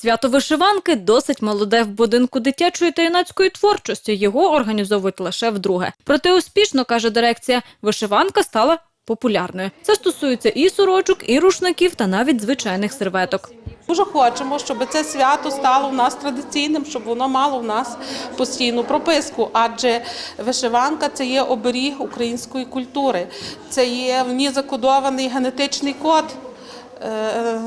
Свято вишиванки досить молоде в будинку дитячої та юнацької творчості. Його організовують лише вдруге. Проте успішно, каже дирекція, вишиванка стала популярною. Це стосується і сорочок, і рушників, та навіть звичайних серветок. Дуже хочемо, щоб це свято стало в нас традиційним, щоб воно мало в нас постійну прописку. Адже вишиванка це є оберіг української культури, це є в ній закодований генетичний код е,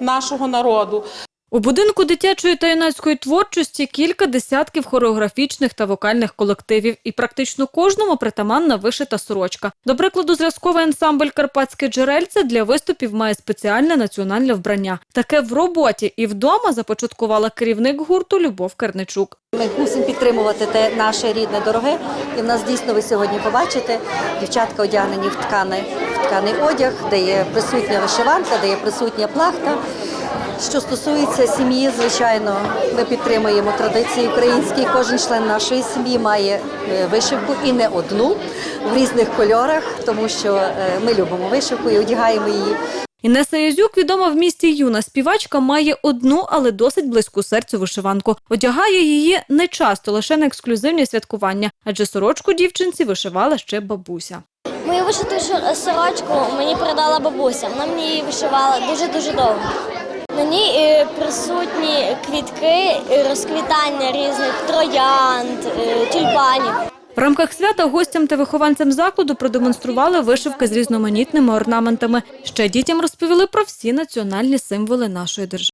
нашого народу. У будинку дитячої та юнацької творчості кілька десятків хореографічних та вокальних колективів, і практично кожному притаманна вишита сорочка. До прикладу, зразковий ансамбль Карпатське джерельце для виступів має спеціальне національне вбрання. Таке в роботі і вдома започаткувала керівник гурту Любов Керничук. Ми мусимо підтримувати те наше рідне дороге. І в нас дійсно ви сьогодні побачите дівчатка одягнені в тканий, в тканий одяг, де є присутня вишиванка, де є присутня плахта. Що стосується сім'ї, звичайно, ми підтримуємо традиції українські. Кожен член нашої сім'ї має е, вишивку і не одну в різних кольорах, тому що е, ми любимо вишивку і одягаємо її. Інеса Язюк, відома в місті юна співачка, має одну, але досить близьку серцю вишиванку. Одягає її не часто, лише на ексклюзивні святкування, адже сорочку дівчинці вишивала ще бабуся. Мою вишиту сорочку мені передала бабуся. Вона мені її вишивала дуже-дуже довго. На ній е, присутні квітки, е, розквітання різних троянд, е, тюльпанів. В рамках свята гостям та вихованцям закладу продемонстрували вишивки з різноманітними орнаментами. Ще дітям розповіли про всі національні символи нашої держави.